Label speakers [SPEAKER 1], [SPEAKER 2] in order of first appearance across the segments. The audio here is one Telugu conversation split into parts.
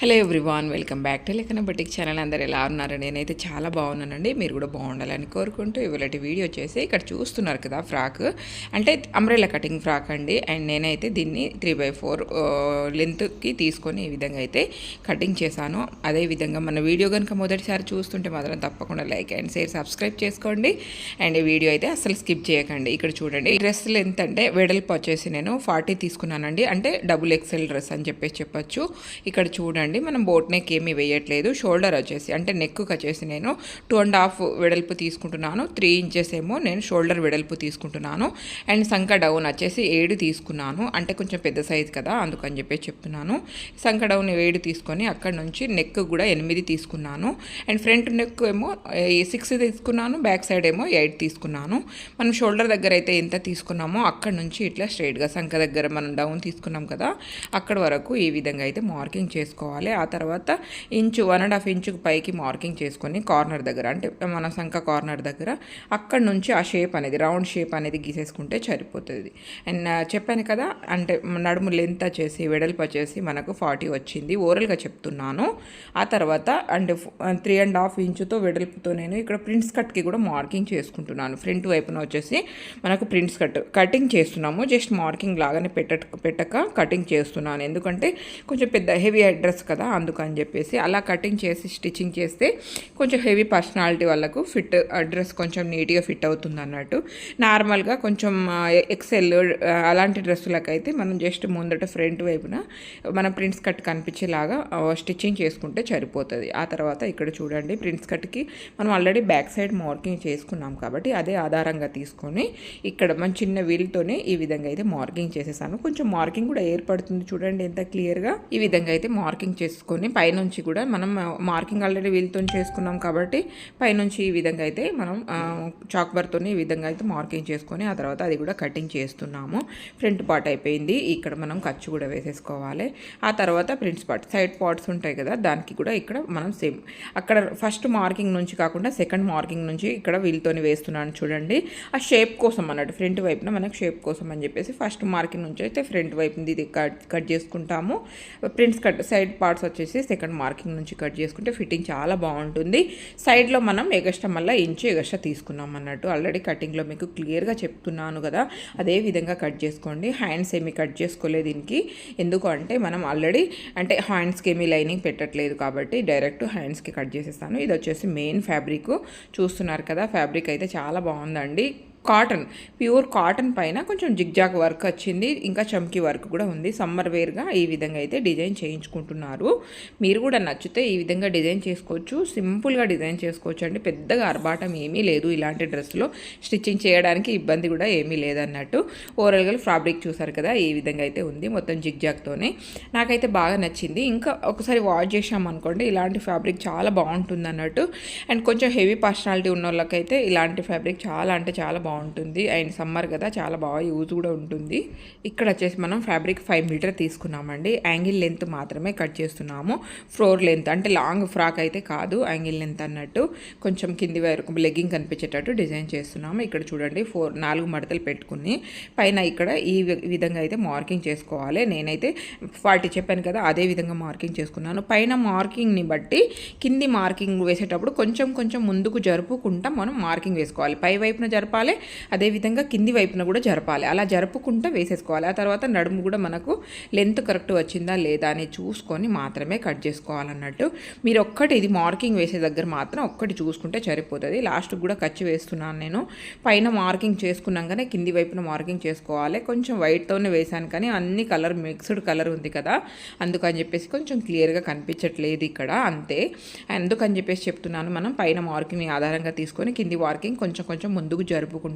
[SPEAKER 1] Hello everyone welcome back to లెక్కన బటిక్ ఛానల్. అందరు ఎలా ఉన్నారు? నేనైతే చాలా బాగున్నానండి. మీరు కూడా బాగుండాలని కోరుకుంటూ ఇవాళ వీడియో చేసి ఇక్కడ చూస్తున్నారు కదా ఫ్రాక్. అంటే అంబ్రెలా కటింగ్ ఫ్రాక్ అండి. అండ్ నేనైతే దీన్ని త్రీ బై ఫోర్ లెంత్కి తీసుకొని ఈ విధంగా అయితే కటింగ్ చేశాను. అదే విధంగా మన వీడియో కనుక మొదటిసారి చూస్తుంటే మాత్రం తప్పకుండా లైక్ అండ్ షేర్ సబ్స్క్రైబ్ చేసుకోండి. అండ్ ఈ వీడియో అయితే అసలు స్కిప్ చేయకండి. ఇక్కడ చూడండి ఈ డ్రెస్ లెంత్ అంటే వెడల్పు వచ్చేసి నేను ఫార్టీ తీసుకున్నానండి. అంటే డబుల్ ఎక్సెల్ డ్రెస్ అని చెప్పేసి చెప్పొచ్చు. ఇక్కడ చూడండి మనం బోట్ నెక్ ఏమీ వేయట్లేదు. షోల్డర్ వచ్చేసి అంటే నెక్ వచ్చేసి నేను టూ అండ్ హాఫ్ వెడల్పు తీసుకుంటున్నాను. త్రీ ఇంచెస్ ఏమో నేను షోల్డర్ వెడల్పు తీసుకుంటున్నాను. అండ్ సంక డౌన్ వచ్చేసి ఏడు తీసుకున్నాను. అంటే కొంచెం పెద్ద సైజ్ కదా అందుకని చెప్పేసి చెప్తున్నాను. సంక డౌన్ ఏడు తీసుకొని అక్కడ నుంచి నెక్ కూడా ఎనిమిది తీసుకున్నాను. అండ్ ఫ్రంట్ నెక్ ఏమో సిక్స్ తీసుకున్నాను. బ్యాక్ సైడ్ ఏమో ఎయిట్ తీసుకున్నాను. మనం షోల్డర్ దగ్గర అయితే ఎంత తీసుకున్నామో అక్కడ నుంచి ఇట్లా స్ట్రైట్గా సంక దగ్గర మనం డౌన్ తీసుకున్నాం కదా అక్కడ వరకు ఈ విధంగా అయితే మార్కింగ్ చేసుకోవాలి. ఆ తర్వాత ఇంచు వన్ అండ్ హాఫ్ ఇంచుకు పైకి మార్కింగ్ చేసుకొని కార్నర్ దగ్గర అంటే మన సంఖ కార్నర్ దగ్గర అక్కడ నుంచి ఆ షేప్ అనేది రౌండ్ షేప్ అనేది గీసేసుకుంటే సరిపోతుంది. అండ్ చెప్పాను కదా అంటే నడుము లెంత్ వచ్చేసి వెడల్పు వచ్చేసి మనకు ఫార్టీ వచ్చింది. ఓరల్గా చెప్తున్నాను. ఆ తర్వాత అండ్ త్రీ అండ్ హాఫ్ ఇంచుతో వెడల్పుతో నేను ఇక్కడ ప్రింట్స్ కట్కి కూడా మార్కింగ్ చేసుకుంటున్నాను. ఫ్రంట్ వైపున వచ్చేసి మనకు ప్రింట్స్ కట్ కటింగ్ చేస్తున్నాము. జస్ట్ మార్కింగ్ లాగానే పెట్ట పెట్టక కటింగ్ చేస్తున్నాను. ఎందుకంటే కొంచెం పెద్ద హెవీ డ్రెస్ కదా అందుకని చెప్పేసి అలా కటింగ్ చేసి స్టిచ్చింగ్ చేస్తే కొంచెం హెవీ పర్సనాలిటీ వాళ్ళకు ఫిట్ డ్రెస్ కొంచెం నీట్గా ఫిట్ అవుతుంది అన్నట్టు నార్మల్గా కొంచెం ఎక్సెల్ అలాంటి డ్రెస్సులకైతే మనం జస్ట్ ముందట ఫ్రంట్ వైపున మన ప్రింట్స్ కట్ కనిపించేలాగా స్టిచ్చింగ్ చేసుకుంటే సరిపోతుంది. ఆ తర్వాత ఇక్కడ చూడండి ప్రింట్స్ కట్కి మనం ఆల్రెడీ బ్యాక్ సైడ్ మార్కింగ్ చేసుకున్నాం కాబట్టి అదే ఆధారంగా తీసుకొని ఇక్కడ మన చిన్న వీల్తోనే ఈ విధంగా అయితే మార్కింగ్ చేసేసాను. కొంచెం మార్కింగ్ కూడా ఏర్పడుతుంది చూడండి ఎంత క్లియర్గా. ఈ విధంగా అయితే మార్కింగ్ చేసుకొని పైనుంచి కూడా మనం మార్కింగ్ ఆల్రెడీ వీల్తో చేసుకున్నాం కాబట్టి పైనుంచి ఈ విధంగా అయితే మనం చాక్బర్తో ఈ విధంగా అయితే మార్కింగ్ చేసుకొని ఆ తర్వాత అది కూడా కటింగ్ చేస్తున్నాము. ఫ్రంట్ పార్ట్ అయిపోయింది. ఇక్కడ మనం ఖర్చు కూడా వేసేసుకోవాలి. ఆ తర్వాత ప్రింట్స్ పార్ట్ సైడ్ పార్ట్స్ ఉంటాయి కదా దానికి కూడా ఇక్కడ మనం సేమ్ అక్కడ ఫస్ట్ మార్కింగ్ నుంచి కాకుండా సెకండ్ మార్కింగ్ నుంచి ఇక్కడ వీళ్ళతోని వేస్తున్నాను చూడండి. ఆ షేప్ కోసం అన్నట్టు ఫ్రంట్ వైపున మనకు షేప్ కోసం అని చెప్పేసి ఫస్ట్ మార్కింగ్ నుంచి అయితే ఫ్రంట్ వైపు ఇది కట్ కట్ చేసుకుంటాము. ప్రింట్స్ కట్ సైడ్ పార్ట్స్ వచ్చేసి సెకండ్ మార్కింగ్ నుంచి కట్ చేసుకుంటే ఫిట్టింగ్ చాలా బాగుంటుంది. సైడ్లో మనం ఎగస్ట్రా మళ్ళీ ఇంచు ఎగస్ట్రా తీసుకున్నాం అన్నట్టు. ఆల్రెడీ కటింగ్లో మీకు క్లియర్గా చెప్తున్నాను కదా. అదే విధంగా కట్ చేసుకోండి. హ్యాండ్స్ ఏమి కట్ చేసుకోలేదు దీనికి. ఎందుకు అంటే మనం ఆల్రెడీ అంటే హ్యాండ్స్కి ఏమీ లైనింగ్ పెట్టట్లేదు కాబట్టి డైరెక్ట్ హ్యాండ్స్కి కట్ చేసేస్తాను. ఇది వచ్చేసి మెయిన్ ఫ్యాబ్రిక్ చూస్తున్నారు కదా ఫ్యాబ్రిక్ అయితే చాలా బాగుందండి. కాటన్ ప్యూర్ కాటన్ పైన కొంచెం జిగ్జాగ్ వర్క్ వచ్చింది. ఇంకా చమ్కీ వర్క్ కూడా ఉంది. సమ్మర్ వేర్గా ఈ విధంగా అయితే డిజైన్ చేయించుకుంటున్నారు. మీరు కూడా నచ్చితే ఈ విధంగా డిజైన్ చేసుకోవచ్చు. సింపుల్గా డిజైన్ చేసుకోవచ్చు అండి. పెద్దగా అర్బాటం ఏమీ లేదు. ఇలాంటి డ్రెస్లో స్టిచ్చింగ్ చేయడానికి ఇబ్బంది కూడా ఏమీ లేదన్నట్టు. ఓవరాల్గా ఫ్యాబ్రిక్ చూసారు కదా ఈ విధంగా అయితే ఉంది మొత్తం జిగ్జాగ్తోనే నాకైతే బాగా నచ్చింది. ఇంకా ఒకసారి వాష్ చేసామనుకోండి ఇలాంటి ఫ్యాబ్రిక్ చాలా బాగుంటుంది అన్నట్టు. అండ్ కొంచెం హెవీ పర్సనాలిటీ ఉన్న వాళ్ళకైతే ఇలాంటి ఫ్యాబ్రిక్ చాలా అంటే చాలా బాగుంటుంది. అండ్ సమ్మర్ కదా చాలా బాగా యూజ్ కూడా ఉంటుంది. ఇక్కడ వచ్చేసి మనం ఫ్యాబ్రిక్ ఫైవ్ మీటర్ తీసుకున్నామండి. యాంగిల్ లెంత్ మాత్రమే కట్ చేస్తున్నాము. ఫ్లోర్ లెంత్ అంటే లాంగ్ ఫ్రాక్ అయితే కాదు యాంగిల్ లెంత్ అన్నట్టు. కొంచెం కింది వరకు లెగ్గింగ్ కనిపించేటట్టు డిజైన్ చేస్తున్నాము. ఇక్కడ చూడండి ఫోర్ నాలుగు మడతలు పెట్టుకుని పైన ఇక్కడ ఈ వి- విధంగా అయితే మార్కింగ్ చేసుకోవాలి. నేనైతే ఫార్టీ చెప్పాను కదా అదే విధంగా మార్కింగ్ చేసుకున్నాను. పైన మార్కింగ్ని బట్టి కింది మార్కింగ్ వేసేటప్పుడు కొంచెం కొంచెం ముందుకు జరుపుకుంటా మనం మార్కింగ్ వేసుకోవాలి. పై వైపున జరపాలి అదేవిధంగా కింది వైపున కూడా జరపాలి. అలా జరుపుకుంటా వేసేసుకోవాలి. ఆ తర్వాత నడుము కూడా మనకు లెంత్ కరెక్ట్ వచ్చిందా లేదా అని చూసుకొని మాత్రమే కట్ చేసుకోవాలన్నట్టు. మీరు ఒక్కటి ఇది మార్కింగ్ వేసే దగ్గర మాత్రం ఒక్కటి చూసుకుంటే సరిపోతుంది. లాస్ట్ కూడా ఖర్చు వేస్తున్నాను నేను. పైన మార్కింగ్ చేసుకున్నాకనే కింది వైపున మార్కింగ్ చేసుకోవాలి. కొంచెం వైట్తోనే వేశాను కానీ అన్ని కలర్ మిక్స్డ్ కలర్ ఉంది కదా. అందుకని చెప్పేసి కొంచెం క్లియర్గా కనిపించట్లేదు ఇక్కడ. అంతే. అందుకని చెప్పేసి చెప్తున్నాను మనం పైన మార్కింగ్ ఆధారంగా తీసుకొని కింది మార్కింగ్ కొంచెం కొంచెం ముందుకు జరుపుకుంటాం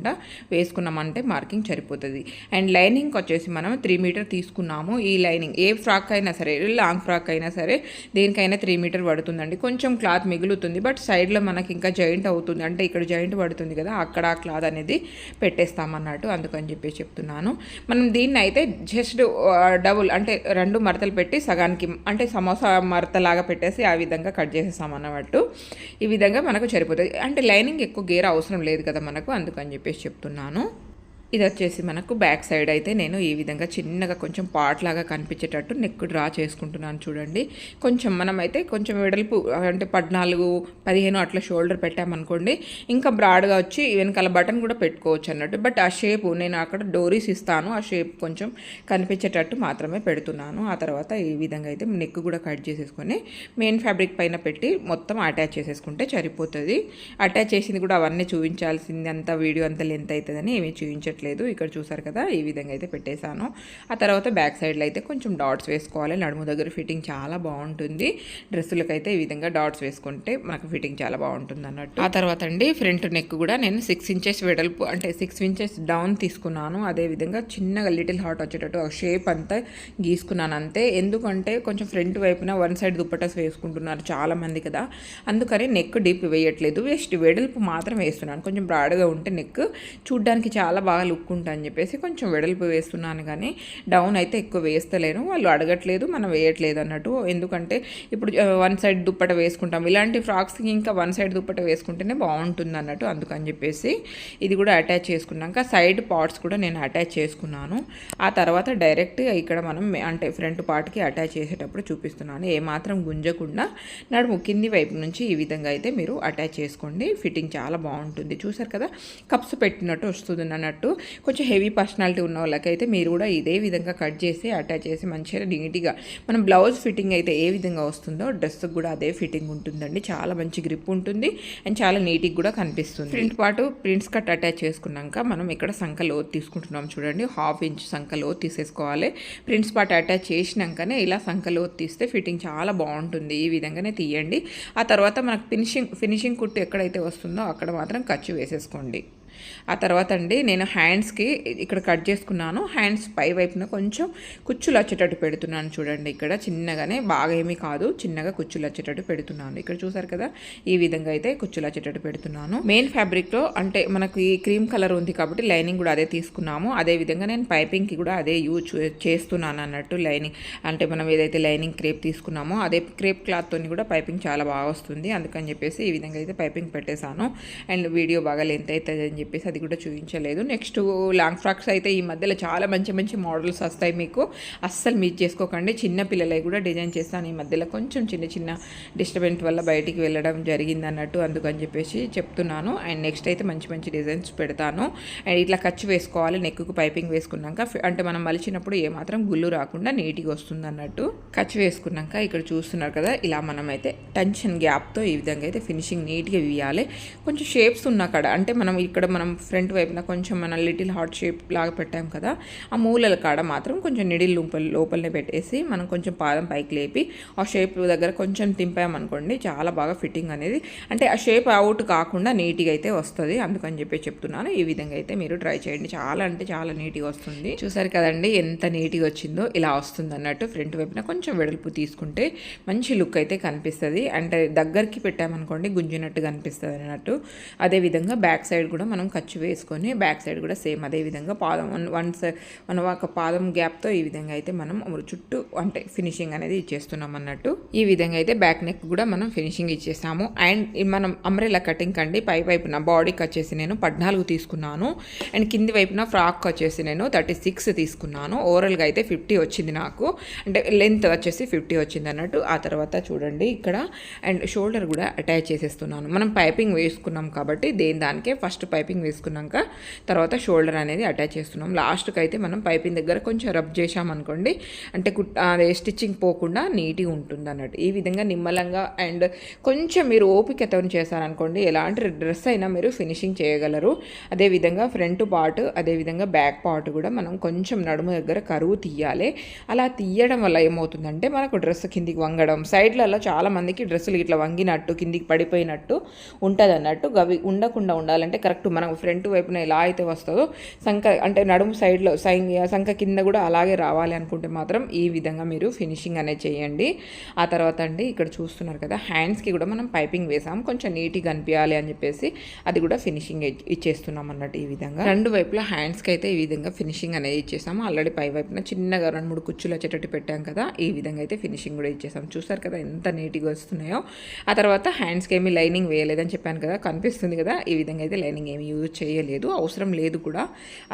[SPEAKER 1] వేసుకున్నామంటే మార్కింగ్ సరిపోతుంది. అండ్ లైనింగ్ వచ్చేసి మనం త్రీ మీటర్ తీసుకున్నాము. ఈ లైనింగ్ ఏ ఫ్రాక్ అయినా సరే లాంగ్ ఫ్రాక్ అయినా సరే దేనికైనా త్రీ మీటర్ పడుతుందండి. కొంచెం క్లాత్ మిగులుతుంది బట్ సైడ్లో మనకి ఇంకా జాయింట్ అవుతుంది. అంటే ఇక్కడ జాయింట్ పడుతుంది కదా అక్కడ ఆ క్లాత్ అనేది పెట్టేస్తామన్నట్టు అందుకని చెప్పేసి చెప్తున్నాను. మనం దీన్ని అయితే జస్ట్ డబుల్ అంటే రెండు మడతలు పెట్టి సగానికి అంటే సమోసా మడతలాగా పెట్టేసి ఆ విధంగా కట్ చేసేస్తాం అన్నట్టు ఈ విధంగా మనకు సరిపోతుంది. అంటే లైనింగ్ ఎక్కువ గేర్ అవసరం లేదు కదా మనకు అందుకని చెప్పి చెప్పేసి చెప్తున్నాను. ఇది వచ్చేసి మనకు బ్యాక్ సైడ్ అయితే నేను ఈ విధంగా చిన్నగా కొంచెం పాట్ లాగా కనిపించేటట్టు నెక్ డ్రా చేసుకుంటున్నాను చూడండి. కొంచెం మనమైతే కొంచెం వెడల్పు అంటే పద్నాలుగు పదిహేను అట్లా షోల్డర్ పెట్టామనుకోండి ఇంకా బ్రాడ్గా వచ్చి వెనకాల బటన్ కూడా పెట్టుకోవచ్చు అన్నట్టు. బట్ ఆ షేప్ నేను అక్కడ డోరీస్ ఇస్తాను ఆ షేప్ కొంచెం కనిపించేటట్టు మాత్రమే పెడుతున్నాను. ఆ తర్వాత ఈ విధంగా అయితే నెక్ కూడా కట్ చేసేసుకొని మెయిన్ ఫ్యాబ్రిక్ పైన పెట్టి మొత్తం అటాచ్ చేసేసుకుంటే సరిపోతుంది. అటాచ్ చేసింది కూడా అవన్నీ చూపించాల్సింది అంత వీడియో అంత లెంత్ అవుతుందని ఏమీ చూపించట్లేదు. ఇక్కడ చూసారు కదా ఈ విధంగా అయితే పెట్టేశాను. ఆ తర్వాత బ్యాక్ సైడ్లో అయితే కొంచెం డాట్స్ వేసుకోవాలి. నడుము దగ్గర ఫిట్టింగ్ చాలా బాగుంటుంది. డ్రెస్సులకు అయితే ఈ విధంగా డాట్స్ వేసుకుంటే మనకు ఫిట్టింగ్ చాలా బాగుంటుంది అన్నట్టు. ఆ తర్వాత అండి ఫ్రంట్ నెక్ కూడా నేను సిక్స్ ఇంచెస్ వెడల్పు అంటే సిక్స్ ఇంచెస్ డౌన్ తీసుకున్నాను. అదే విధంగా చిన్నగా లిటిల్ హాట్ వచ్చేటట్టు ఆ షేప్ అంతా గీసుకున్నాను అంతే. ఎందుకంటే కొంచెం ఫ్రంట్ వైపున వన్ సైడ్ దుప్పటాస్ వేసుకుంటున్నారు చాలా మంది కదా. అందుకని నెక్ డీప్ వేయట్లేదు. వేస్ట్ వెడల్పు మాత్రం వేస్తున్నాను. కొంచెం బ్రాడ్గా ఉంటే నెక్ చూడ్డానికి చాలా బాగా లుక్ ఉంటుంది అని చెప్పేసి కొంచెం వెడల్పు వేస్తున్నాను కానీ డౌన్ అయితే ఎక్కువ వేస్తలేను. వాళ్ళు అడగట్లేదు మనం వేయట్లేదు అన్నట్టు. ఎందుకంటే ఇప్పుడు వన్ సైడ్ దుప్పట వేసుకుంటాం. ఇలాంటి ఫ్రాక్స్కి ఇంకా వన్ సైడ్ దుప్పట వేసుకుంటేనే బాగుంటుంది అన్నట్టు అందుకని చెప్పేసి ఇది కూడా అటాచ్ చేసుకున్నాక సైడ్ పార్ట్స్ కూడా నేను అటాచ్ చేసుకున్నాను. ఆ తర్వాత డైరెక్ట్ ఇక్కడ మనం అంటే ఫ్రంట్ పార్ట్కి అటాచ్ చేసేటప్పుడు చూపిస్తున్నాను. ఏమాత్రం గుంజకుండా నడుము కింది వైపు నుంచి ఈ విధంగా అయితే మీరు అటాచ్ చేసుకోండి. ఫిట్టింగ్ చాలా బాగుంటుంది. చూసారు కదా కప్స్ పెట్టినట్టు వస్తుంది అన్నట్టు. కొంచెం హెవీ పర్సనాలిటీ ఉన్న వాళ్ళకైతే మీరు కూడా ఇదే విధంగా కట్ చేసి అటాచ్ చేసి మంచిగా నీట్గా మనం బ్లౌజ్ ఫిట్టింగ్ అయితే ఏ విధంగా వస్తుందో డ్రెస్కి కూడా అదే ఫిట్టింగ్ ఉంటుందండి. చాలా మంచి గ్రిప్ ఉంటుంది అండ్ చాలా నీట్గా కూడా కనిపిస్తుంది. ప్రింట్ పాటు ప్రింట్స్ కట్ అటాచ్ చేసుకున్నాక మనం ఇక్కడ సంఖ లోతు తీసుకుంటున్నాం చూడండి. హాఫ్ ఇంచ్ సంఖ లోతు తీసేసుకోవాలి. ప్రింట్స్ పాటు అటాచ్ చేసినాకనే ఇలా సంఖ లోతు తీస్తే ఫిట్టింగ్ చాలా బాగుంటుంది. ఈ విధంగానే తీయండి. ఆ తర్వాత మనకు ఫినిషింగ్ ఫినిషింగ్ కుట్టు ఎక్కడైతే వస్తుందో అక్కడ మాత్రం ఖర్చు వేసేసుకోండి. ఆ తర్వాత అండి నేను హ్యాండ్స్కి ఇక్కడ కట్ చేసుకున్నాను. హ్యాండ్స్ పై వైపున కొంచెం కుచ్చులు వచ్చేటట్టు పెడుతున్నాను చూడండి ఇక్కడ. చిన్నగానే బాగా ఏమీ కాదు. చిన్నగా కుచ్చులు వచ్చేటట్టు పెడుతున్నాను. ఇక్కడ చూసారు కదా? ఈ విధంగా అయితే కుచ్చులు వచ్చేటట్టు పెడుతున్నాను. మెయిన్ ఫ్యాబ్రిక్లో అంటే మనకు ఈ క్రీమ్ కలర్ ఉంది కాబట్టి లైనింగ్ కూడా అదే తీసుకున్నాము. అదే విధంగా నేను పైపింగ్కి కూడా అదే యూజ్ చేస్తున్నాను అన్నట్టు లైనింగ్. అంటే మనం ఏదైతే లైనింగ్ క్రేప్ తీసుకున్నామో అదే క్రేప్ క్లాత్తో కూడా పైపింగ్ చాలా బాగా వస్తుంది. అందుకని చెప్పేసి ఈ విధంగా అయితే పైపింగ్ పెట్టేశాను. అండ్ వీడియో బాగా లెంత్ అవుతుంది అని చెప్పేసి అది కూడా చూపించలేదు. నెక్స్ట్ లాంగ్ ఫ్రాక్స్ అయితే ఈ మధ్యలో చాలా మంచి మంచి మోడల్స్ వస్తాయి మీకు. అస్సలు మీట్ చేసుకోకండి. చిన్న పిల్లలై కూడా డిజైన్ చేస్తాను ఈ మధ్యలో. కొంచెం చిన్న చిన్న డిస్టర్బెన్స్ వల్ల బయటికి వెళ్ళడం జరిగింది అన్నట్టు అందుకని చెప్పేసి చెప్తున్నాను. అండ్ నెక్స్ట్ అయితే మంచి మంచి డిజైన్స్ పెడతాను. అండ్ ఇట్లా ఖర్చు వేసుకోవాలి. నెక్కు పైపింగ్ వేసుకున్నాక అంటే మనం మలిచినప్పుడు ఏమాత్రం గుళ్ళు రాకుండా నీట్గా వస్తుంది అన్నట్టు ఖర్చు వేసుకున్నాక ఇక్కడ చూస్తున్నారు కదా ఇలా మనం అయితే టెన్షన్ గ్యాప్తో ఈ విధంగా అయితే ఫినిషింగ్ నీట్గా ఇవ్వాలి కొంచెం షేప్స్ ఉన్న కాడ అంటే మనం ఇక్కడ మనం ఫ్రంట్ వైపున కొంచెం మన లిటిల్ హార్ట్ షేప్ లాగా పెట్టాం కదా ఆ మూలల కాడ మాత్రం కొంచెం నిడిల్ లోపల లోపలనే పెట్టేసి మనం కొంచెం పాదం పైకి లేపి ఆ షేప్ దగ్గర కొంచెం తింపామనుకోండి చాలా బాగా ఫిట్టింగ్ అనేది. అంటే ఆ షేప్ అవుట్ కాకుండా నీట్గా అయితే వస్తుంది. అందుకని చెప్పి చెప్తున్నాను. ఈ విధంగా అయితే మీరు ట్రై చేయండి. చాలా అంటే చాలా నీట్గా వస్తుంది. చూసారు కదండి ఎంత నీట్గా వచ్చిందో ఇలా వస్తుంది అన్నట్టు ఫ్రంట్ వైపున కొంచెం వెడల్పు తీసుకుంటే మంచి లుక్ అయితే కనిపిస్తుంది. అంటే దగ్గరికి పెట్టామనుకోండి గుంజినట్టు కనిపిస్తుంది అన్నట్టు. అదేవిధంగా బ్యాక్ సైడ్ కూడా మనం ఖర్చు వేసుకొని బ్యాక్ సైడ్ కూడా సేమ్ అదే విధంగా పాదం వన్ వన్ మనం ఒక పాదం గ్యాప్తో ఈ విధంగా అయితే మనం చుట్టూ అంటే ఫినిషింగ్ అనేది ఇచ్చేస్తున్నాం అన్నట్టు. ఈ విధంగా అయితే బ్యాక్ నెక్ కూడా మనం ఫినిషింగ్ ఇచ్చేసాము. అండ్ మనం అంబ్రెలా కటింగ్ కండి పై వైపున బాడీకి వచ్చేసి నేను పద్నాలుగు తీసుకున్నాను. అండ్ కింది వైపున ఫ్రాక్ వచ్చేసి నేను థర్టీ సిక్స్ తీసుకున్నాను. ఓవరాల్గా అయితే ఫిఫ్టీ వచ్చింది నాకు. అంటే లెంత్ వచ్చేసి ఫిఫ్టీ వచ్చింది అన్నట్టు. ఆ తర్వాత చూడండి ఇక్కడ. అండ్ షోల్డర్ కూడా అటాచ్ చేసేస్తున్నాను. మనం పైపింగ్ వేసుకున్నాం కాబట్టి దేని దానికే? ఫస్ట్ పైపింగ్ వేసుకున్నాక తర్వాత షోల్డర్ అనేది అటాచ్ చేస్తున్నాం. లాస్ట్కి అయితే మనం పైపింగ్ దగ్గర కొంచెం రబ్ చేసామనుకోండి అంటే కుట్ అదే స్టిచ్చింగ్ పోకుండా నీట్గా ఉంటుంది అన్నట్టు. ఈ విధంగా నిమ్మలంగా అండ్ కొంచెం మీరు ఓపికతో చేశారనుకోండి ఎలాంటి డ్రెస్ అయినా మీరు ఫినిషింగ్ చేయగలరు. అదేవిధంగా ఫ్రంట్ పార్ట్ అదేవిధంగా బ్యాక్ పార్ట్ కూడా మనం కొంచెం నడుము దగ్గర కరువు తీయాలి. అలా తీయడం వల్ల ఏమవుతుందంటే మనకు డ్రెస్ కిందికి వంగడం సైడ్లలో చాలా మందికి డ్రెస్సులు ఇట్లా వంగినట్టు కిందికి పడిపోయినట్టు ఉంటుంది అన్నట్టు గవి ఉండకుండా ఉండాలంటే కరెక్ట్ మనం ఫ్రంట్ వైపున ఎలా అయితే వస్తుందో సంఖ అంటే నడుము సైడ్లో సై సంఖ కింద కూడా అలాగే రావాలి అనుకుంటే మాత్రం ఈ విధంగా మీరు ఫినిషింగ్ అనేది చేయండి. ఆ తర్వాత అండి ఇక్కడ చూస్తున్నారు కదా హ్యాండ్స్కి కూడా మనం పైపింగ్ వేసాం. కొంచెం నీట్గా కనిపించాలి అని చెప్పేసి అది కూడా ఫినిషింగ్ ఇచ్చేస్తున్నాం అన్నట్టు ఈ విధంగా. రెండు వైపులా హ్యాండ్స్కి అయితే ఈ విధంగా ఫినిషింగ్ అనేది ఇచ్చేసాము. ఆల్రెడీ పై వైపున చిన్నగా రెండు మూడు కుచ్చులు వచ్చేటట్టు పెట్టాం కదా ఈ విధంగా అయితే ఫినిషింగ్ కూడా ఇచ్చేసాం. చూసారు కదా ఎంత నీట్గా వస్తున్నాయో. ఆ తర్వాత హ్యాండ్స్కి ఏమి లైనింగ్ వేయలేదని చెప్పాను కదా కనిపిస్తుంది కదా ఈ విధంగా అయితే లైనింగ్ ఏమి యూజ్ చేయలేదు అవసరం లేదు కూడా.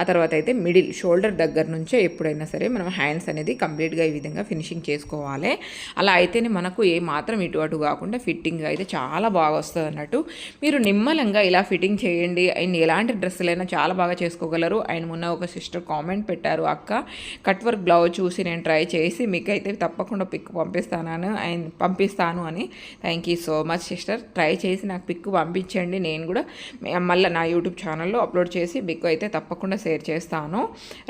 [SPEAKER 1] ఆ తర్వాత అయితే మిడిల్ షోల్డర్ దగ్గర నుంచే ఎప్పుడైనా సరే మనం హ్యాండ్స్ అనేది కంప్లీట్గా ఈ విధంగా ఫినిషింగ్ చేసుకోవాలి. అలా అయితేనే మనకు ఏ మాత్రం ఇటు అటు కాకుండా ఫిట్టింగ్ అయితే చాలా బాగా వస్తుంది అన్నట్టు మీరు నిమ్మలంగా ఇలా ఫిట్టింగ్ చేయండి. అండ్ ఎలాంటి డ్రెస్సులైనా చాలా బాగా చేసుకోగలరు. అండ్ మొన్న ఒక సిస్టర్ కామెంట్ పెట్టారు అక్క కట్ వర్క్ బ్లౌజ్ చూసి నేను ట్రై చేసి మీకు అయితే తప్పకుండా పిక్ పంపిస్తాను అండ్ పంపిస్తాను అని. Thank you so much sister. Try చేసి నాకు పిక్ పంపించండి. నేను కూడా మళ్ళీ నా యూట్యూబ్ ఛానల్లో అప్లోడ్ చేసి బిగ్ అయితే తప్పకుండా షేర్ చేస్తాను.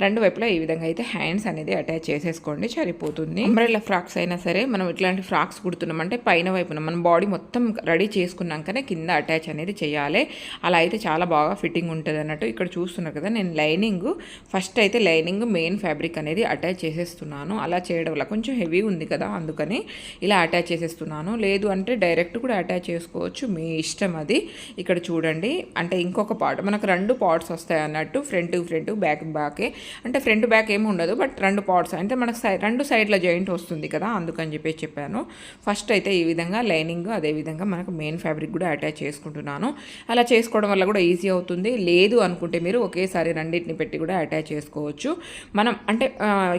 [SPEAKER 1] రెండు వైపులా ఈ విధంగా అయితే హ్యాండ్స్ అనేది అటాచ్ చేసేసుకోండి సరిపోతుంది. అంబ్రెల్లా ఫ్రాక్స్ అయినా సరే మనం ఇట్లాంటి ఫ్రాక్స్ కుడుతున్నామంటే పైన వైపున మన బాడీ మొత్తం రెడీ చేసుకున్నాకనే కింద అటాచ్ అనేది చేయాలి. అలా అయితే చాలా బాగా ఫిట్టింగ్ ఉంటుంది అన్నట్టు ఇక్కడ చూస్తున్నారు కదా నేను లైనింగ్ ఫస్ట్ అయితే లైనింగ్ మెయిన్ ఫ్యాబ్రిక్ అనేది అటాచ్ చేసేస్తున్నాను. అలా చేయడం వల్ల కొంచెం హెవీ ఉంది కదా అందుకని ఇలా అటాచ్ చేసేస్తున్నాను. లేదు అంటే డైరెక్ట్ కూడా అటాచ్ చేసుకోవచ్చు మీ ఇష్టం అది. ఇక్కడ చూడండి అంటే ఇంకొక పాట్ మనకు రెండు పాట్స్ వస్తాయి అన్నట్టు ఫ్రంట్ ఫ్రంట్ బ్యాక్ బ్యాకే. అంటే ఫ్రంట్ బ్యాక్ ఏమి ఉండదు బట్ రెండు పాట్స్ అంటే మనకు సై రెండు సైడ్ల జాయింట్ వస్తుంది కదా అందుకని చెప్పేసి చెప్పాను. ఫస్ట్ అయితే ఈ విధంగా లైనింగ్ అదేవిధంగా మనకు మెయిన్ ఫ్యాబ్రిక్ కూడా అటాచ్ చేసుకుంటున్నాను. అలా చేసుకోవడం వల్ల కూడా ఈజీ అవుతుంది. లేదు అనుకుంటే మీరు ఒకేసారి రెండింటిని పెట్టి కూడా అటాచ్ చేసుకోవచ్చు. మనం అంటే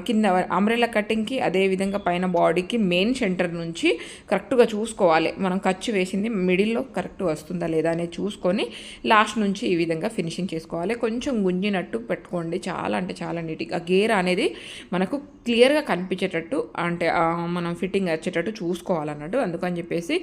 [SPEAKER 1] కింద అంబ్రెల్లా కటింగ్కి అదేవిధంగా పైన బాడీకి మెయిన్ సెంటర్ నుంచి కరెక్ట్గా చూసుకోవాలి. మనం ఖర్చు వేసింది మిడిల్లో కరెక్ట్ వస్తుందా లేదా అనేది చూసుకొని లాస్ట్ నుంచి ఈ విధంగా ఫినిషింగ్ చేసుకోవాలి. కొంచెం గుంజినట్టు పెట్టుకోండి. చాలా అంటే చాలా నీట్గా. గేర్ అనేది మనకు క్లియర్గా కనిపించేటట్టు అంటే మనం ఫిట్టింగ్ వచ్చేటట్టు చూసుకోవాలన్నట్టు. అందుకని చెప్పేసి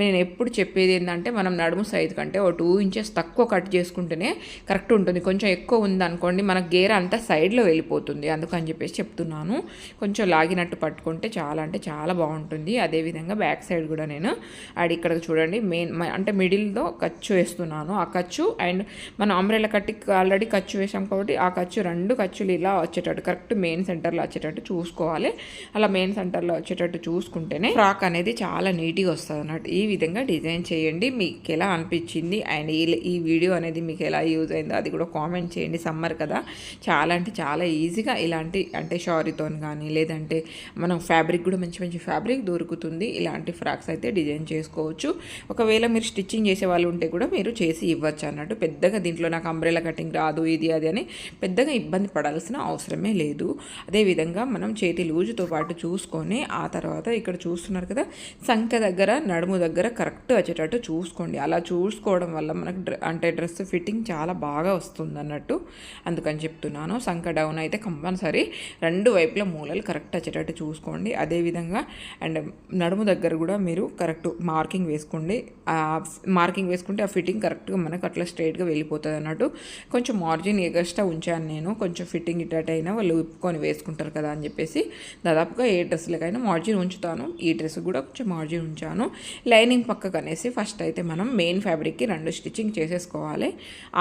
[SPEAKER 1] నేను ఎప్పుడు చెప్పేది ఏంటంటే మనం నడుము సైజు కంటే ఒక టూ ఇంచెస్ తక్కువ కట్ చేసుకుంటేనే కరెక్ట్ ఉంటుంది. కొంచెం ఎక్కువ ఉందనుకోండి మన గేర్ అంతా సైడ్లో వెళ్ళిపోతుంది. అందుకని చెప్పేసి చెప్తున్నాను. కొంచెం లాగినట్టు పట్టుకుంటే చాలా అంటే చాలా బాగుంటుంది. అదేవిధంగా బ్యాక్ సైడ్ కూడా నేను అది ఇక్కడ చూడండి. మెయిన్ అంటే మిడిల్తో ఖర్చు వేస్తున్నాను. ఆ ఖర్చు అండ్ మనం అంబ్రెల్లా కట్టి ఆల్రెడీ ఖర్చు వేసాం కాబట్టి ఆ ఖర్చు రెండు ఖర్చులు ఇలా వచ్చేటట్టు కరెక్ట్ మెయిన్ సెంటర్లో వచ్చేటట్టు చూసుకోవాలి. అలా మెయిన్ సెంటర్లో వచ్చేటట్టు చూసుకుంటేనే ఫ్రాక్ అనేది చాలా నీట్గా వస్తుంది అన్నట్టు. ఈ విధంగా డిజైన్ చేయండి. మీకు ఎలా అనిపించింది? అండ్ ఈ వీడియో అనేది మీకు ఎలా యూజ్ అయిందో అది కూడా కామెంట్ చేయండి. సమ్మర్ కదా. చాలా అంటే చాలా ఈజీగా ఇలాంటి అంటే షారీతో కానీ లేదంటే మనం ఫ్యాబ్రిక్ కూడా మంచి మంచి ఫ్యాబ్రిక్ దొరుకుతుంది. ఇలాంటి ఫ్రాక్స్ అయితే డిజైన్ చేసుకోవచ్చు. ఒకవేళ మీరు స్టిచ్చింగ్ చేసే వాళ్ళు ఉంటే కూడా మీరు చేసి ఇవ్వచ్చు అన్నట్టు. పెద్ద పెద్దగా దీంట్లో నాకు అంబ్రెలా కటింగ్ రాదు ఇది అది అని పెద్దగా ఇబ్బంది పడాల్సిన అవసరమే లేదు. అదేవిధంగా మనం చేతి లూజుతో పాటు చూసుకొని ఆ తర్వాత ఇక్కడ చూస్తున్నారు కదా సంఖ దగ్గర నడుము దగ్గర కరెక్ట్ వచ్చేటట్టు చూసుకోండి. అలా చూసుకోవడం వల్ల మనకు అంటే డ్రెస్ ఫిట్టింగ్ చాలా బాగా వస్తుంది అన్నట్టు అందుకని చెప్తున్నాను. సంఖ డౌన్ అయితే కంపల్సరీ రెండు వైపుల మూలలు కరెక్ట్ వచ్చేటట్టు చూసుకోండి. అదేవిధంగా అండ్ నడుము దగ్గర కూడా మీరు కరెక్ట్ మార్కింగ్ వేసుకోండి. మార్కింగ్ వేసుకుంటే ఆ ఫిట్టింగ్ కరెక్ట్గా మనకు అట్లా స్ట్రైట్గా వెళ్ళిపోతుంది అన్నట్టు. కొంచెం మార్జిన్ ఎగస్ట్రా ఉంచాను నేను. కొంచెం ఫిట్టింగ్ ఇట్టైనా వాళ్ళు విప్పుకొని వేసుకుంటారు కదా అని చెప్పేసి. దాదాపుగా ఏ డ్రెస్లకైనా మార్జిన్ ఉంచుతాను. ఈ డ్రెస్ కూడా కొంచెం మార్జిన్ ఉంచాను. లైనింగ్ పక్కకు అనేసి ఫస్ట్ అయితే మనం మెయిన్ ఫ్యాబ్రిక్కి రెండు స్టిచ్చింగ్ చేసేసుకోవాలి.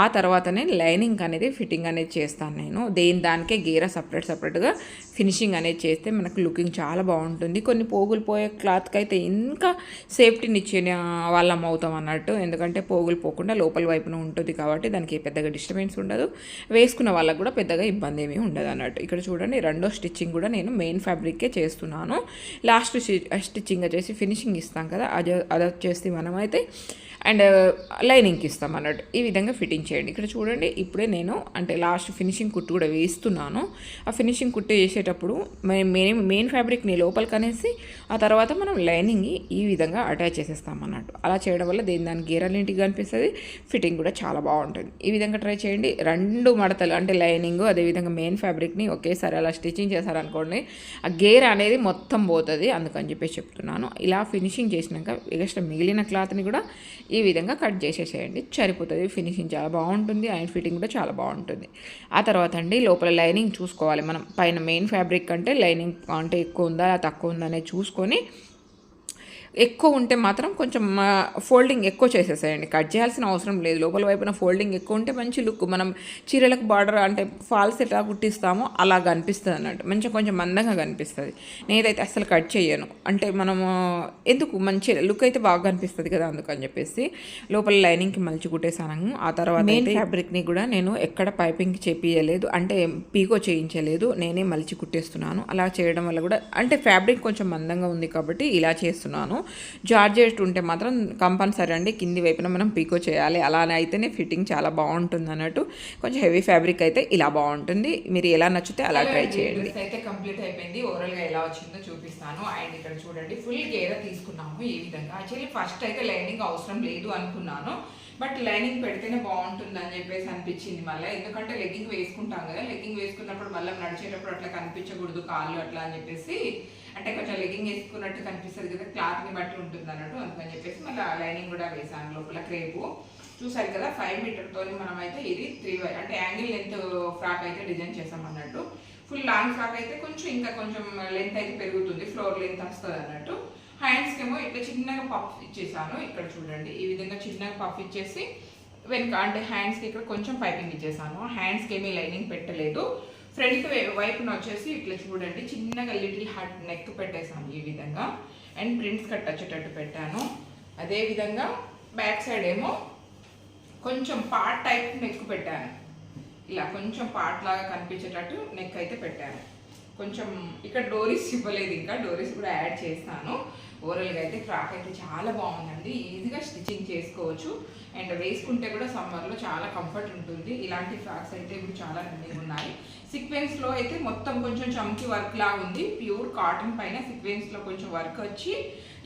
[SPEAKER 1] ఆ తర్వాతనే లైనింగ్ అనేది ఫిట్టింగ్ అనేది చేస్తాను నేను. దేని దానికే గీర సపరేట్ సపరేట్గా ఫినిషింగ్ అనేది చేస్తే మనకు లుకింగ్ చాలా బాగుంటుంది. కొన్ని పోగులు పోయే క్లాత్కి అయితే ఇంకా సేఫ్టీని ఇచ్చిన వాళ్ళం అవుతాం అన్నట్టు. ఎందుకంటే పోగులు పోకుండా లోపల వైపున ఉంటుంది కాబట్టి దానికి పెద్దగా డిస్టర్బెన్స్ ఉండదు. వేసుకున్న వాళ్ళకు కూడా పెద్దగా ఇబ్బంది ఏమీ ఉండదు అన్నట్టు. ఇక్కడ చూడండి రెండో స్టిచ్చింగ్ కూడా నేను మెయిన్ ఫ్యాబ్రిక్కే చేస్తున్నాను. లాస్ట్ స్టిచ్చింగ్ వచ్చేసి ఫినిషింగ్ ఇస్తాం కదా అది అది వచ్చేసి మనమైతే అండ్ లైనింగ్కి ఇస్తాం అన్నట్టు. ఈ విధంగా ఫిట్టింగ్ చేయండి. ఇక్కడ చూడండి ఇప్పుడే నేను అంటే లాస్ట్ ఫినిషింగ్ కుట్టు కూడా వేస్తున్నాను. ఆ ఫినిషింగ్ కుట్టు చేసేటప్పుడు మెయిన్ మెయిన్ ఫ్యాబ్రిక్ని లోపలికి అనేసి ఆ తర్వాత మనం లైనింగ్ ఈ విధంగా అటాచ్ చేసేస్తాం అన్నట్టు. అలా చేయడం వల్ల దేని దాని గేరాలింటికి కనిపిస్తుంది. ఫిట్టింగ్ కూడా చాలా బాగుంటుంది బాగుంటుంది. ఈ విధంగా ట్రై చేయండి. రెండు మడతలు అంటే లైనింగ్ అదేవిధంగా మెయిన్ ఫ్యాబ్రిక్ని ఒకేసారి అలా స్టిచ్చింగ్ చేశారనుకోండి ఆ గేర్ అనేది మొత్తం పోతుంది. అందుకని చెప్పేసి చెప్తున్నాను. ఇలా ఫినిషింగ్ చేసినాక ఎక్స్ట్రా మిగిలిన క్లాత్ని కూడా ఈ విధంగా కట్ చేసేసేయండి. సరిపోతుంది. ఫినిషింగ్ చాలా బాగుంటుంది. అండ్ ఫిట్టింగ్ కూడా చాలా బాగుంటుంది. ఆ తర్వాత అండి లోపల లైనింగ్ చూసుకోవాలి మనం. పైన మెయిన్ ఫ్యాబ్రిక్ అంటే లైనింగ్ అంటే ఎక్కువ ఉందా తక్కువ ఉందా అనేది చూసుకొని ఎక్కువ ఉంటే మాత్రం కొంచెం ఫోల్డింగ్ ఎక్కువ చేసేసేయండి. కట్ చేయాల్సిన అవసరం లేదు. లోపల వైపున ఫోల్డింగ్ ఎక్కువ ఉంటే మంచి లుక్. మనం చీరలకు బార్డర్ అంటే ఫాల్స్ ఎట్లా కుట్టిస్తామో అలా కనిపిస్తుంది అన్నట్టు. మంచిగా కొంచెం మందంగా కనిపిస్తుంది. నేనైతే అసలు కట్ చేయను అంటే మనము ఎందుకు మంచి లుక్ అయితే బాగా కనిపిస్తుంది కదా అందుకని చెప్పేసి లోపల లైనింగ్కి మలిచి కుట్టేసాను ఆ తర్వాత మెయిన్ ఫ్యాబ్రిక్ని కూడా నేను ఎక్కడ పైపింగ్ చేపించలేదు అంటే పీకో చేయించలేదు. నేనే మలిచి కుట్టేస్తున్నాను. అలా చేయడం వల్ల కూడా అంటే ఫ్యాబ్రిక్ కొంచెం మందంగా ఉంది కాబట్టి ఇలా చేస్తున్నాను. జార్జెట్ ఉంటే మాత్రం కంపల్సరీ అండి. కింది వైపున మనం పీకో చేయాలి. అలానే అయితేనే ఫిట్టింగ్ చాలా బాగుంటుంది అన్నట్టు. కొంచెం హెవీ ఫ్యాబ్రిక్ అయితే ఇలా బాగుంటుంది. మీరు ఎలా నచ్చితే అలా ట్రై చేయండి. అయితే కంప్లీట్ అయిపోయింది. ఓవరాల్గా ఎలా వచ్చిందో చూపిస్తాను. అండ్ ఇక్కడ చూడండి ఫుల్ గేర తీసుకున్నాము ఈ విధంగా. యాక్చువల్లీ ఫస్ట్ అయితే లైనింగ్ అవసరం లేదు అనుకున్నాను. బట్ లైనింగ్ పెడితేనే బాగుంటుంది అని చెప్పేసి అనిపించింది మళ్ళీ. ఎందుకంటే లెగ్గింగ్ వేసుకుంటాం కదా. లెగ్గింగ్ వేసుకున్నప్పుడు మళ్ళీ నడిచేటప్పుడు అట్లా కనిపించకూడదు కాళ్ళు అట్లా అని చెప్పేసి. అంటే కొంచెం లెగ్గింగ్ వేసుకున్నట్టు కనిపిస్తుంది కదా. క్లాత్ ని బట్టి ఉంటుంది అన్నట్టు అందుకని చెప్పేసి మళ్ళీ లైనింగ్ కూడా వేసాను లోపల క్రేపు. చూసారు కదా ఫైవ్ మీటర్తో మనం అయితే ఇది త్రీ అంటే యాంగిల్ లెంత్ ఫ్రాక్ అయితే డిజైన్ చేసాం అన్నట్టు. ఫుల్ లాంగ్ ఫ్రాక్ అయితే కొంచెం ఇంకా కొంచెం లెంత్ అయితే పెరుగుతుంది ఫ్లోర్ లెంత్ వస్తుంది అన్నట్టు. హ్యాండ్స్కి ఏమో ఇట్లా చిన్నగా పఫ్ ఇచ్చేసాను ఇక్కడ చూడండి. ఈ విధంగా చిన్నగా పఫ్ ఇచ్చేసి వెనుక అంటే హ్యాండ్స్కి ఇక్కడ కొంచెం పైపింగ్ ఇచ్చేసాను. హ్యాండ్స్కి ఏమీ లైనింగ్ పెట్టలేదు. ఫ్రంట్ వైపున వచ్చేసి ఇట్లా చూడండి. చిన్నగా లిటిల్ హార్ట్ నెక్ పెట్టేసాను ఈ విధంగా. అండ్ ప్రింట్స్ కట్ వచ్చేటట్టు పెట్టాను. అదేవిధంగా బ్యాక్ సైడ్ ఏమో కొంచెం పార్ట్ టైప్ నెక్ పెట్టాను. ఇలా కొంచెం పార్ట్ లాగా కనిపించేటట్టు నెక్ అయితే పెట్టాను. కొంచెం ఇక్కడ డోరీస్ ఇవ్వలేదు ఇంకా. డోరీస్ కూడా యాడ్ చేస్తాను. ఓవరాల్గా అయితే ఫ్రాక్ అయితే చాలా బాగుందండి. ఈజీగా స్టిచ్చింగ్ చేసుకోవచ్చు. అండ్ వేసుకుంటే కూడా సమ్మర్లో చాలా కంఫర్ట్ ఉంటుంది. ఇలాంటి ఫ్రాక్స్ అయితే ఇప్పుడు చాలా రన్నింగ్ ఉన్నాయి. సీక్వెన్స్లో అయితే మొత్తం కొంచెం చమ్కి వర్క్ లాగా ఉంది. ప్యూర్ కాటన్ పైన సీక్వెన్స్లో కొంచెం వర్క్ వచ్చి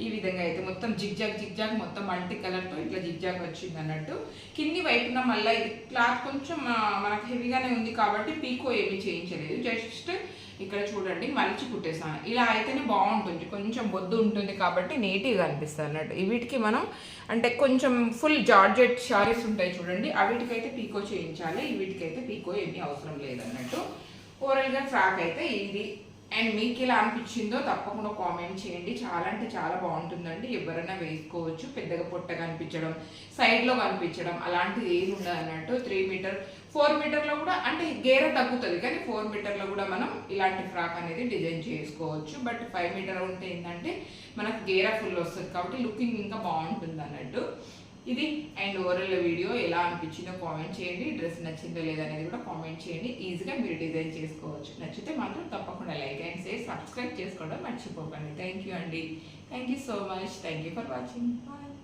[SPEAKER 1] ఈ విధంగా అయితే మొత్తం జిగ్జాగ్ జిగ్జాగ్ మొత్తం మల్టీ కలర్తో ఇట్లా జిగ్జాగ్ వచ్చింది అన్నట్టు. కింది వైపున మళ్ళీ ఇది క్లాత్ కొంచెం మనకు హెవీగానే ఉంది కాబట్టి పీకో ఏమీ చేయించలేదు. జస్ట్ ఇక్కడ చూడండి మలిచి కుట్టేసాను. ఇలా అయితేనే బాగుంటుంది. కొంచెం బొద్దు ఉంటుంది కాబట్టి నీట్గా అనిపిస్తుంది అన్నట్టు. వీటికి మనం అంటే కొంచెం ఫుల్ జార్జెట్ షారీస్ ఉంటాయి చూడండి. అవిటికైతే పీకో చేయించాలి. వీటికైతే పీకో ఏమీ అవసరం లేదన్నట్టు ఓవరాల్గా ఫ్రాక్ అయితే ఇది అండ్ మీకు ఎలా అనిపించిందో తప్పకుండా కామెంట్ చేయండి. చాలా అంటే చాలా బాగుంటుందండి. ఎవరైనా వేసుకోవచ్చు. పెద్దగా పొట్ట కనిపించడం సైడ్లో కనిపించడం అలాంటిది ఏది ఉండదు అన్నట్టు. త్రీ మీటర్ ఫోర్ మీటర్లో కూడా అంటే గేర తగ్గుతుంది. కానీ ఫోర్ మీటర్లో కూడా మనం ఇలాంటి ఫ్రాక్ అనేది డిజైన్ చేసుకోవచ్చు. బట్ ఫైవ్ మీటర్ ఉంటే ఏంటంటే మనకు గేర ఫుల్ వస్తుంది కాబట్టి లుకింగ్ ఇంకా బాగుంటుంది అన్నట్టు. ఇది. అండ్ ఓవరాల్ వీడియో ఎలా అనిపించిందో కామెంట్ చేయండి. డ్రెస్ నచ్చిందో లేదనేది కూడా కామెంట్ చేయండి. ఈజీగా మీరు డిజైన్ చేసుకోవచ్చు. నచ్చితే మాత్రం తప్పకుండా లైక్ అండ్ షేర్ సబ్స్క్రైబ్ చేసుకోవడం మర్చిపోకండి. థ్యాంక్ యూ అండి. Thank you so much thank you for watching bye